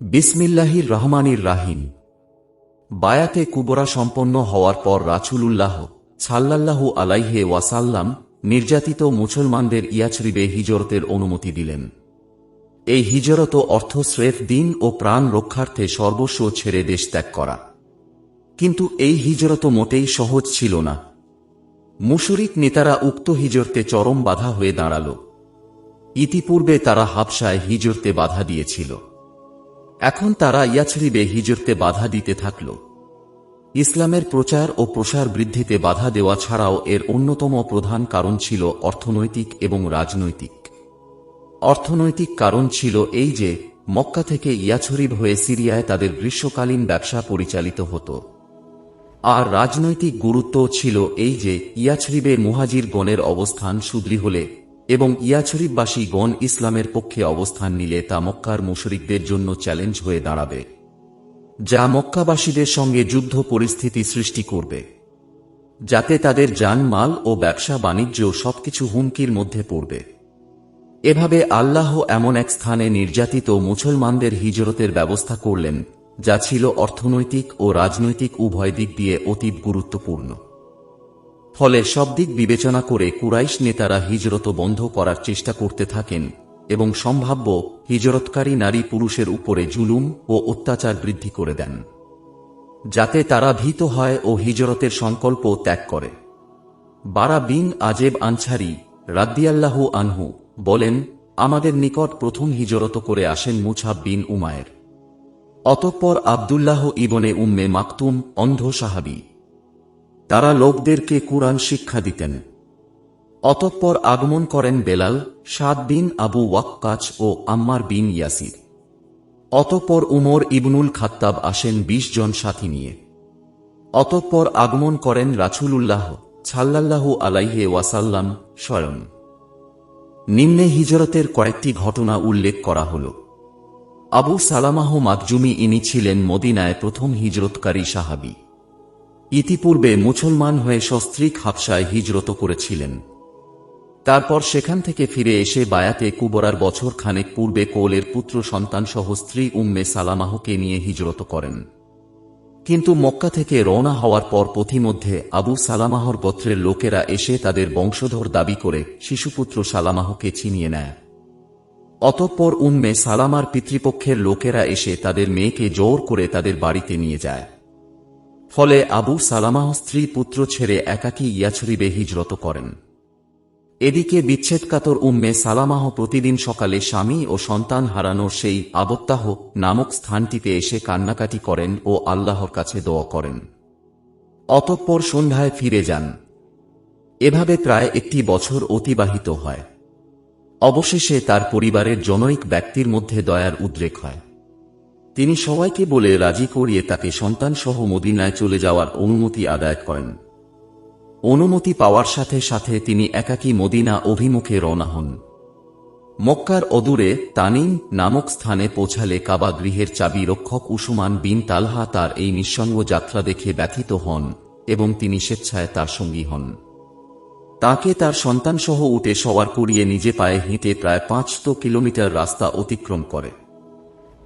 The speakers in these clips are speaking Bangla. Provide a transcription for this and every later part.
বিসমিল্লাহির রহমানির রাহিম। বায়াতে কুবরা সম্পন্ন হওয়ার পর রাছুলুল্লাহ সাল্লাল্লাহু আলাইহে ওয়াসাল্লাম নির্যাতিত মুসলমানদের ইয়াছরিবে হিজরতের অনুমতি দিলেন। এই হিজরত অর্থ স্রেফ দিন ও প্রাণ রক্ষার্থে সর্বস্ব ছেড়ে দেশ ত্যাগ করা। কিন্তু এই হিজরত মোটেই সহজ ছিল না। মুশরিক নেতারা উক্ত হিজরতে চরম বাধা হয়ে দাঁড়াল। ইতিপূর্বে তারা হাবসায় হিজরতে বাধা দিয়েছিল। এখন তারা ইয়াছরিবে হিজরতে বাধা দিতে থাকল। ইসলামের প্রচার ও প্রসার বৃদ্ধিতে বাধা দেওয়া ছাড়াও এর অন্যতম প্রধান কারণ ছিল অর্থনৈতিক এবং রাজনৈতিক। অর্থনৈতিক কারণ ছিল এই যে, মক্কা থেকে ইয়াছরিব হয়ে সিরিয়ায় তাদের গ্রীষ্মকালীন ব্যবসা পরিচালিত হতো। আর রাজনৈতিক গুরুত্ব ছিল এই যে, ইয়াছরিবে মুহাজির গণের অবস্থান সুদৃঢ় হলে এবং ইয়াছরিববাসী গণ ইসলামের পক্ষে অবস্থান নিলে তা মক্কার মুশরিকদের জন্য চ্যালেঞ্জ হয়ে দাঁড়াবে, যা মক্কাবাসীদের সঙ্গে যুদ্ধ পরিস্থিতি সৃষ্টি করবে, যাতে তাদের জানমাল ও ব্যবসা বাণিজ্য সবকিছু হুমকির মধ্যে পড়বে। এভাবে আল্লাহ এমন এক স্থানে নির্যাতিত মুসলমানদের হিজরতের ব্যবস্থা করলেন, যা ছিল অর্থনৈতিক ও রাজনৈতিক উভয় দিক দিয়ে অতীব গুরুত্বপূর্ণ। ফলে সব দিক বিবেচনা করে কুরাইশ নেতারা হিজরত বন্ধ করার চেষ্টা করতে থাকেন এবং সম্ভাব্য হিজরতকারী নারী পুরুষের উপরে জুলুম ও অত্যাচার বৃদ্ধি করে দেন, যাতে তারা ভীত হয় ও হিজরতের সংকল্প ত্যাগ করে। বারা বিন আজেব আনছারি রাদ্দিয়াল্লাহু আনহু বলেন, আমাদের নিকট প্রথম হিজরত করে আসেন মুছাব বিন উমায়ের। অতঃপর আবদুল্লাহ ইবনে উম্মে মাকতুম অন্ধ সাহাবি তারা লোকদেরকে কুরআন শিক্ষা দিতেন। অতঃপর আগমন করেন বেলাল, সাদ বিন আবু ওয়াক্কাচ ও আম্মার বিন ইয়াসির। অতঃপর উমর ইবনুল খাত্তাব আসেন বিশ জন সাথী নিয়ে। অতঃপর আগমন করেন রাছুলুল্লাহ ছাল্লাল্লাহু আলাইহে ওয়াসাল্লাম স্বয়ং। নিম্নে হিজরতের কয়েকটি ঘটনা উল্লেখ করা হল। আবু সালামাহ মাকজুমি ইনি ছিলেন মদিনায় প্রথম হিজরতকারী সাহাবি। ইতিপূর্বে মুসলমান হয়ে সস্ত্রীক হাবসায় হিজরত করেছিলেন। তারপর সেখান থেকে ফিরে এসে বায়াতে কুবরার বছর খানেক পূর্বে কোলের পুত্র সন্তানসহ স্ত্রী উম্মে সালামাহকে নিয়ে হিজরত করেন। কিন্তু মক্কা থেকে রওনা হওয়ার পর পথিমধ্যে আবু সালামাহর গোত্রের লোকেরা এসে তাদের বংশধর দাবি করে শিশুপুত্র সালামাহকে ছিনিয়ে নেয়। অতঃপর উম্মে সালামার পিতৃপক্ষের লোকেরা এসে তাদের মেয়েকে জোর করে তাদের বাড়িতে নিয়ে যায়। ফলে আবু সালামাহ স্ত্রী পুত্র ছেড়ে একাকী ইয়াছরিবে হিজরত করেন। এদিকে বিচ্ছেদকাতর উম্মে সালামাহ প্রতিদিন সকালে স্বামী ও সন্তান হারানোর সেই আবত্তাহ নামক স্থানটিতে এসে কান্নাকাটি করেন ও আল্লাহর কাছে দোয়া করেন। অতঃপর সন্ধ্যায় ফিরে যান। এভাবে প্রায় একটি বছর অতিবাহিত হয়। অবশেষে তার পরিবারের জনৈক ব্যক্তির মধ্যে দয়ার উদ্রেক হয়। তিনি সবাইকে বলে রাজি করিয়ে তাকে সন্তানসহ মদিনায় চলে যাওয়ার অনুমতি আদায় করেন। অনুমতি পাওয়ার সাথে সাথে তিনি একাকী মদিনা অভিমুখে রওনা হন। মক্কার অদূরে তানিম নামক স্থানে পৌঁছালে কাবা গৃহের চাবি রক্ষক উসুমান বিন তালহা তার এই নিঃসঙ্গ যাত্রা দেখে ব্যথিত হন এবং তিনি স্বেচ্ছায় তার সঙ্গী হন। তাকে তার সন্তানসহ উঠে সওয়ার করিয়ে নিজে পায়ে হেঁটে প্রায় পাঁচশো কিলোমিটার রাস্তা অতিক্রম করে।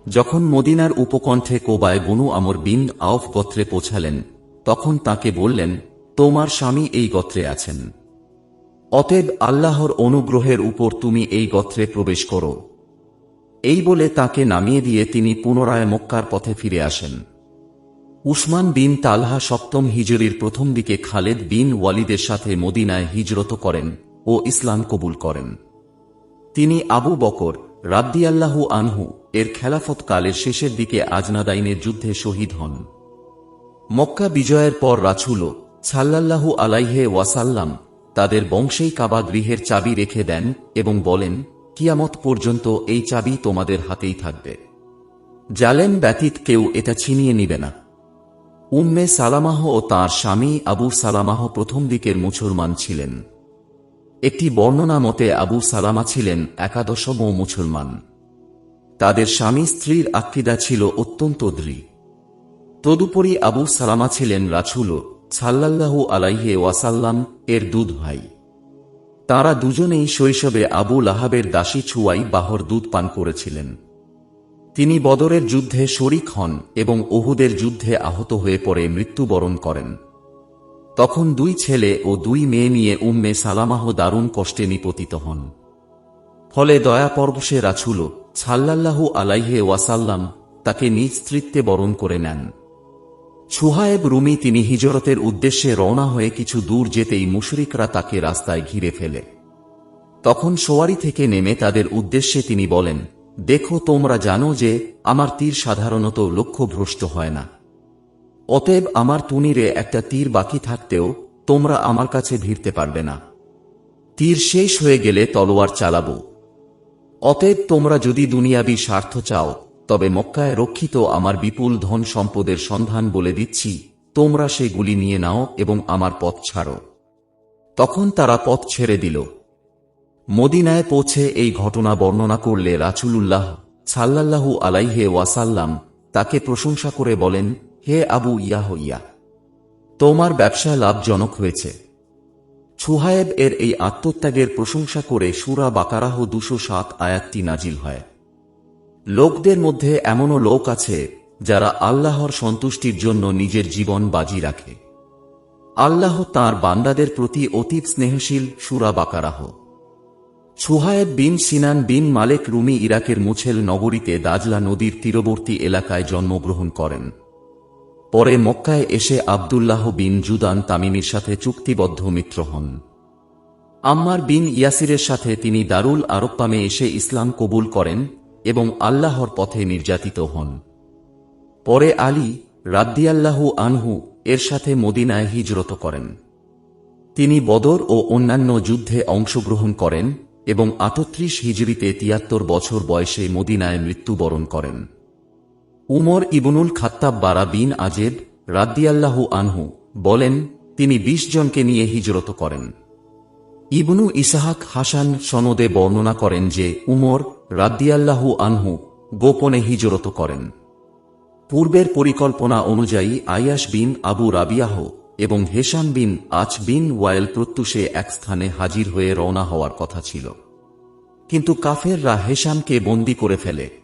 যখন মদিনার উপকণ্ঠে কোবায় বনু আমর বিন আউফ গোত্রে পৌঁছালেন, তখন তাকে বললেন, তোমার স্বামী এই গোত্রে আছেন। অতএব আল্লাহর অনুগ্রহের উপর তুমি এই গোত্রে প্রবেশ করো। এই বলে তাকে নামিয়ে দিয়ে তিনি পুনরায় মক্কার পথে ফিরে আসেন। উসমান বিন তালহা সপ্তম হিজরির প্রথম দিকে খালেদ বিন ওয়ালিদের সাথে মদিনায় হিজরত করেন ও ইসলাম কবুল করেন। তিনি আবু বকর রাদ্দিয়াল্লাহু আনহু এর খেলাফত কালের শেষের দিকে আজনাদাইনের যুদ্ধে শহীদ হন। মক্কা বিজয়ের পর রাছুল সাল্লাল্লাহু আলাইহে ওয়াসাল্লাম তাদের বংশেই কাবা গৃহের চাবি রেখে দেন এবং বলেন, কিয়ামত পর্যন্ত এই চাবি তোমাদের হাতেই থাকবে। জালেন ব্যতীত কেউ এটা ছিনিয়ে নিবে না। উম্মে সালামাহ ও তাঁর স্বামী আবু সালামাহ প্রথম দিকের মুসলমান ছিলেন। একটি বর্ণনা মতে আবু সালামা ছিলেন একাদশম মুসলমান তাদের স্বামী স্ত্রীর আক্কিদা ছিল অত্যন্ত দৃঢ়। তদুপরি আবু সালামা ছিলেন রাছুল সাল্লাল্লাহু আলাইহে ওয়াসাল্লাম এর দুধ ভাই। তারা দুজনেই শৈশবে আবু লাহাবের দাসী ছুয়াই বাহর দুধ পান করেছিলেন। তিনি বদরের যুদ্ধে শরিক হন এবং ওহুদের যুদ্ধে আহত হয়ে পড়ে মৃত্যুবরণ করেন। তখন দুই ছেলে ও দুই মেয়ে নিয়ে উম্মে সালামাহ দারুণ কষ্টে নিপতিত হন। ফলে দয়া পরবশে রাছুল ছাল্লাল্লাহু আলাইহে ওয়াসাল্লাম তাকে নিজ স্ত্রীত্বে বরণ করে নেন। সুহায়েব রুমি তিনি হিজরতের উদ্দেশ্যে রওনা হয়ে কিছু দূর যেতেই মুশরিকরা তাকে রাস্তায় ঘিরে ফেলে। তখন সোয়ারি থেকে নেমে তাদের উদ্দেশ্যে তিনি বলেন, দেখো, তোমরা জানো যে আমার তীর সাধারণত লক্ষ্যভ্রষ্ট হয় না। অতএব আমার তুনিরে একটা তীর বাকি থাকতেও তোমরা আমার কাছে ভিড়তে পারবে না। তীর শেষ হয়ে গেলে তলোয়ার চালাবো। অতএব তোমরা যদি দুনিয়াবি স্বার্থ চাও, তবে মক্কায় রক্ষিত আমার বিপুল ধন সম্পদের সন্ধান বলে দিচ্ছি, তোমরা সেগুলি নিয়ে নাও এবং আমার পথ ছাড়ো। তখন তারা পথ ছেড়ে দিল। মদিনায় পৌঁছে এই ঘটনা বর্ণনা করলে রাচুলুল্লাহ সাল্লাল্লাহু আলাইহে ওয়াসাল্লাম তাকে প্রশংসা করে বলেন, হে আবু ইয়া তোমার ব্যবসা লাভজনক হয়েছে। সুহায়েব এর এই আত্মত্যাগের প্রশংসা করে সুরা বাকারাহ দুশো সাত আয়াতটি নাজিল হয়। লোকদের মধ্যে এমনও লোক আছে যারা আল্লাহর সন্তুষ্টির জন্য নিজের জীবন বাজি রাখে। আল্লাহ তার বান্দাদের প্রতি অতীব স্নেহশীল সুরা বাকারাহ। সুহায়েব বিন সিনান বিন মালেক রুমি ইরাকের মুছেল নগরীতে দাজলা নদীর তীরবর্তী এলাকায় জন্মগ্রহণ করেন। পরে মক্কায় এসে আবদুল্লাহ বিন জুদান তামিমির সাথে চুক্তিবদ্ধ মিত্র হন। আম্মার বিন ইয়াসিরের সাথে তিনি দারুল আরপ্পামে এসে ইসলাম কবুল করেন এবং আল্লাহর পথে নির্যাতিত হন। পরে আলী রাদ্দিয়াল্লাহু আনহু এর সাথে মদিনায় হিজরত করেন। তিনি বদর ও অন্যান্য যুদ্ধে অংশগ্রহণ করেন এবং আটত্রিশ হিজড়িতে তিয়াত্তর বছর বয়সে মদিনায় মৃত্যুবরণ করেন। উমর ইবনুল খাত্তাব বারা বিন আজেব রাদ্দিয়াল্লাহু আনহু বলেন, তিনি বিশ জনকে নিয়ে হিজরত করেন। ইবনু ইসাহাক হাসান সনদে বর্ণনা করেন যে, উমর রাদ্দিয়াল্লাহু আনহু গোপনে হিজরত করেন। পূর্বের পরিকল্পনা অনুযায়ী আয়াস বিন আবু রাবিয়াহ এবং হেসান বিন আচ বিন ওয়াইল প্রত্যুষে এক স্থানে হাজির হয়ে রওনা হওয়ার কথা ছিল। কিন্তু কাফেররা হেশামকে বন্দি করে ফেলে।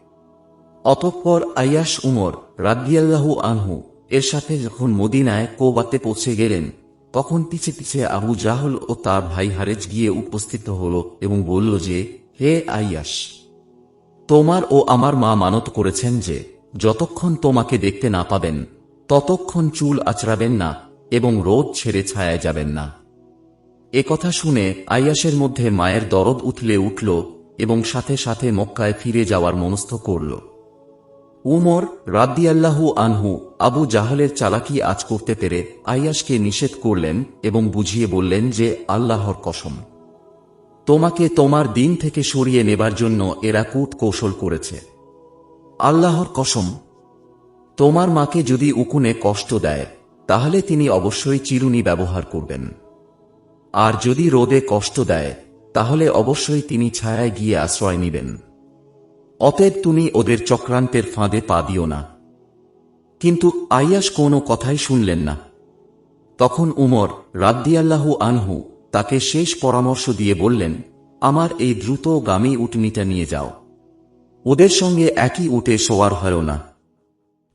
অতঃপর আয়াস উমর রাদ্দিয়াল্লাহু আনহু এর সাথে যখন মদিনায় কোবাতে পৌঁছে গেলেন, তখন পিছে পিছে আবু জাহল ও তার ভাই হারেজ গিয়ে উপস্থিত হল এবং বলল যে, হে আইয়াস তোমার ও আমার মা মানত করেছেন যে, যতক্ষণ তোমাকে দেখতে না পাবেন, ততক্ষণ চুল আচড়াবেন না এবং রোদ ছেড়ে ছায়ায় যাবেন না। এ কথা শুনে আইয়াসের মধ্যে মায়ের দরদ উঠলে উঠল এবং সাথে সাথে মক্কায় ফিরে যাওয়ার মনস্থ করল। উমর রাদ্দিয়াল্লাহু আনহু আবু জাহালের চালাকি আজ করতে পেরে আইয়াসকে নিষেধ করলেন এবং বুঝিয়ে বললেন যে আল্লাহর কসম। তোমাকে তোমার দিন থেকে সরিয়ে নেবার জন্য এরা কূট কৌশল করেছে। আল্লাহর কসম, তোমার মাকে যদি উকুনে কষ্ট দেয়, তাহলে তিনি অবশ্যই চিরুনি ব্যবহার করবেন। আর যদি রোদে কষ্ট দেয়, তাহলে অবশ্যই তিনি ছায়ায় গিয়ে আশ্রয় নিবেন। অতএব তুমি ওদের চক্রান্তের ফাঁদে পা দিও না। কিন্তু আইয়াস কোনো কথাই শুনলেন না। তখন উমর রাদ্দিয়াল্লাহু আনহু তাকে শেষ পরামর্শ দিয়ে বললেন, আমার এই দ্রুত গামী উটনিটা নিয়ে যাও। ওদের সঙ্গে একই উটে শোয়ার হয় না।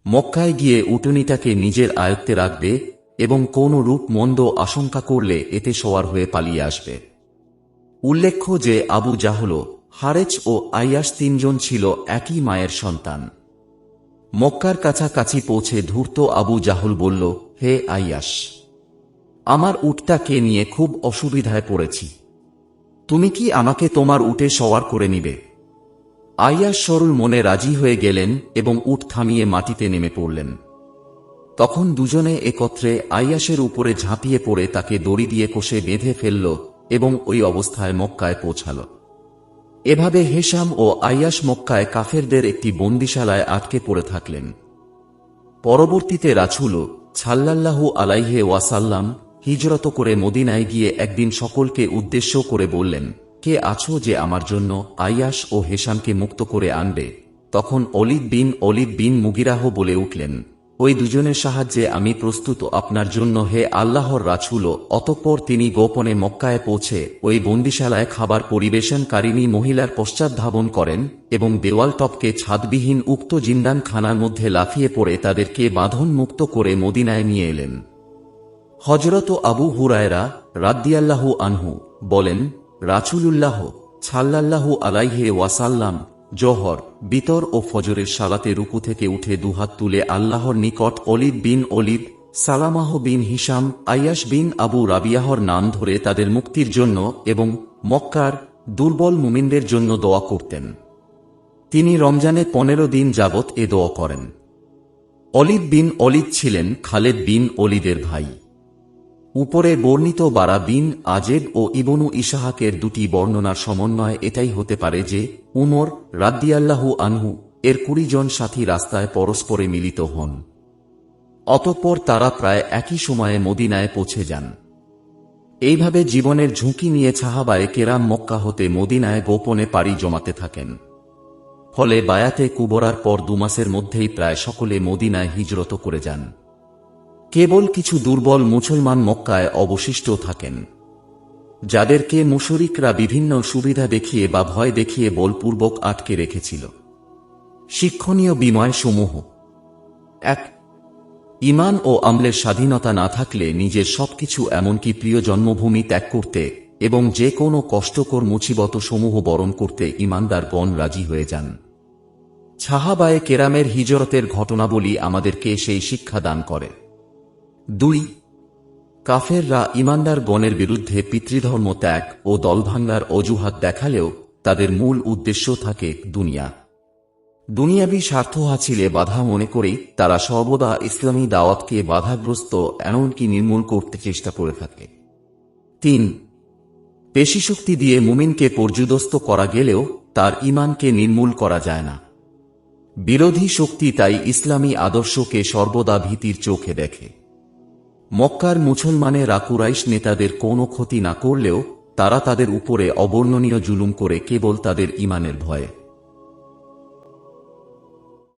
মক্কায় গিয়ে উটনিটাকে নিজের আয়ত্তে রাখবে এবং কোন রূপ মন্দ আশঙ্কা করলে এতে শোয়ার হয়ে পালিয়ে আসবে। উল্লেখ্য যে আবু জাহল হারেচ ও আইয়াস তিনজন ছিল একই মায়ের সন্তান। মক্কার কাছাকাছি পৌঁছে ধূর্ত আবু জাহুল বলল, হে আইয়াস, আমার উটটাকে নিয়ে খুব অসুবিধায় পড়েছি। তুমি কি আমাকে তোমার উটে সওয়ার করে নিবে? আইয়াস সরুল মনে রাজি হয়ে গেলেন এবং উট থামিয়ে মাটিতে নেমে পড়লেন। তখন দুজনে একত্রে আইয়াসের উপরে ঝাঁপিয়ে পড়ে তাকে দড়ি দিয়ে কষে বেঁধে ফেলল এবং ওই অবস্থায় মক্কায় পৌঁছাল। এভাবে হেশাম ও আইয়াস মক্কায় কাফেরদের একটি বন্দিশালায় আটকে পড়ে থাকলেন। পরবর্তীতে রাছুল ছাল্লাল্লাহু আলাইহে ওয়াসাল্লাম হিজরত করে মদিনায় গিয়ে একদিন সকলকে উদ্দেশ্য করে বললেন, কে আছো যে আমার জন্য আইয়াস ও হেশামকে মুক্ত করে আনবে? তখন অলিদ বিন অলিদ বিন মুগিরাহ বলে উঠলেন ওই দুজনের সাহায্যে আমি প্রস্তুত আপনার জন্য হে আল্লাহর রাছুল অতঃপর তিনি গোপনে মক্কায় পৌঁছে ওই বন্দিশালায় খাবার পরিবেশনকারিণী মহিলার পশ্চাৎ ধাবন করেন এবং দেওয়াল টপকে ছাদবিহীন উক্ত জিন্দান খানার মধ্যে লাফিয়ে পড়ে তাদেরকে বাঁধন মুক্ত করে মদিনায় নিয়ে এলেন। হজরত আবু হুরায়রা রাদ্দিয়াল্লাহু আনহু বলেন রাচুলুল্লাহ ছাল্লাল্লাহু আলাইহে ওয়াসাল্লাম জোহর, বিতর ও ফজরের সালাতে রুকু থেকে উঠে দুহাত তুলে আল্লাহর নিকট অলিদ বিন অলিদ, সালামাহ বিন হিসাম আয়াস বিন আবু রাবিয়াহর নাম ধরে তাদের মুক্তির জন্য এবং মক্কার দুর্বল মুমিনদের জন্য দোয়া করতেন। তিনি রমজানে পনেরো দিন যাবৎ এ দোয়া করেন। অলিদ বিন অলিদ ছিলেন খালেদ বিন অলিদের ভাই। উপরে বর্ণিত বারা বিন, আজেব ও ইবনু ইসাহাকের দুটি বর্ণনার সমন্বয় এটাই হতে পারে যে, উমর রাদ্দিয়াল্লাহু আনহু এর কুড়ি জন সাথী রাস্তায় পরস্পরে মিলিত হন। অতঃপর তারা প্রায় একই সময়ে মদিনায় পৌঁছে যান। এইভাবে জীবনের ঝুঁকি নিয়ে ছাহাবায় কেরাম মক্কা হতে মদিনায় গোপনে পাড়ি জমাতে থাকেন। ফলে বায়াতে কুবরার পর দুমাসের মধ্যেই প্রায় সকলে মদিনায় হিজরত করে যান। কেবল কিছু দুর্বল মুসলমান মক্কায় অবশিষ্ট থাকেন, যাদেরকে মুশরিকরা বিভিন্ন সুবিধা দেখিয়ে বা ভয় দেখিয়ে বলপূর্বক আটকে রেখেছিল। শিক্ষণীয় বিময়সমূহ। এক ইমান ও আমলের স্বাধীনতা না থাকলে নিজের সবকিছু এমনকি প্রিয় জন্মভূমি ত্যাগ করতে এবং যে কোনো কষ্টকর মুছিবত সমূহ বরণ করতে ইমানদার গণ রাজি হয়ে যান। ছাহাবায়ে কেরামের হিজরতের ঘটনাবলী আমাদেরকে সেই শিক্ষা দান করে। দুই, কাফেররা ইমানদার গণের বিরুদ্ধে পিতৃধর্ম ত্যাগ ও দলভাঙ্গার অজুহাত দেখালেও তাদের মূল উদ্দেশ্য থাকে দুনিয়া। দুনিয়াবি স্বার্থ হাসিলে বাধা মনে করেই তারা সর্বদা ইসলামী দাওয়াতকে বাধাগ্রস্ত এমনকি নির্মূল করতে চেষ্টা করে থাকে। তিন পেশিশক্তি দিয়ে মুমিনকে পর্যুদস্ত করা গেলেও তার ইমানকে নির্মূল করা যায় না। বিরোধী শক্তি তাই ইসলামী আদর্শকে সর্বদা ভীতির চোখে দেখে। মক্কার মুসলমানে কুরাইশ নেতাদের কোনো ক্ষতি না করলেও তারা তাদের উপরে অবর্ণনীয় জুলুম করে কেবল তাদের ইমানের ভয়ে।